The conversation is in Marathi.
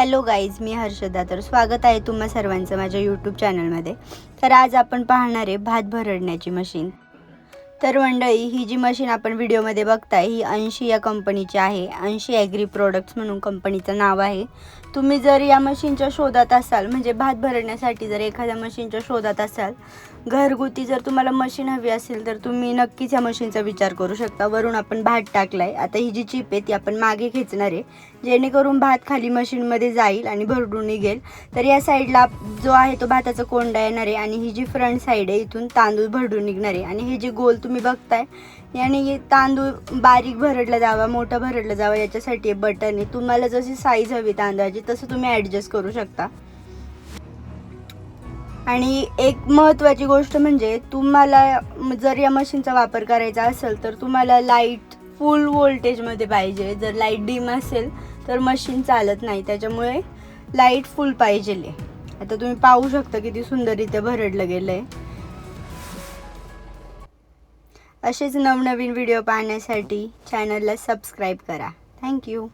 हॅलो गाईज मी हर्षदा. तर स्वागत आहे तुम्हा सर्वांचं माझ्या यूट्यूब चॅनलमध्ये तर आज आपण पाहणार आहे भात भरडण्याची मशीन तर मंडळी ही जी मशीन आपण व्हिडिओमध्ये बघताय ही ऐंशी या कंपनीची आहे. ऐंशी ॲग्री प्रोडक्ट्स म्हणून कंपनीचं नाव आहे. तुम्ही जर या मशीनच्या शोधात असाल म्हणजे भात भरण्यासाठी जर एखाद्या मशीनच्या शोधात असाल घरगुती जर तुम्हाला मशीन हवी असेल तर तुम्ही नक्कीच या मशीनचा विचार करू शकता. वरून आपण भात टाकलाय. आता ही जी चिप आहे ती आपण मागे खेचणार आहे. जेणेकरून भात खाली मशीनमध्ये जाईल आणि भरडून निघेल. तर या साईडला जो आहे तो भाताचा कोंडा येणार आहे आणि ही जी फ्रंट साईड आहे इथून तांदूळ भरडून निघणार आहे. आणि हे जे गोल तुम्ही बघताय. याने तांदूळ बारीक भरडला जावा मोठा भरडला जावा याच्यासाठी बटन आहे. तुम्हाला जशी साईज हवी तांदळाची तसं तुम्ही ॲडजस्ट करू शकता. आणि एक महत्त्वाची गोष्ट म्हणजे तुम्हाला जर या मशीनचा वापर करायचा असेल तर तुम्हाला लाइट फुल वोल्टेजमध्ये पाहिजे. जर लाइट डिम असेल तर मशीन चालत नाही. त्याच्यामुळे लाइट फुल पाहिजे आता तुम्ही पाहू शकता किती सुंदररित्या भरडलं गेलं आहे असेच नवनवीन व्हिडिओ पाहण्यासाठी चॅनलला सबस्क्राईब करा. थँक्यू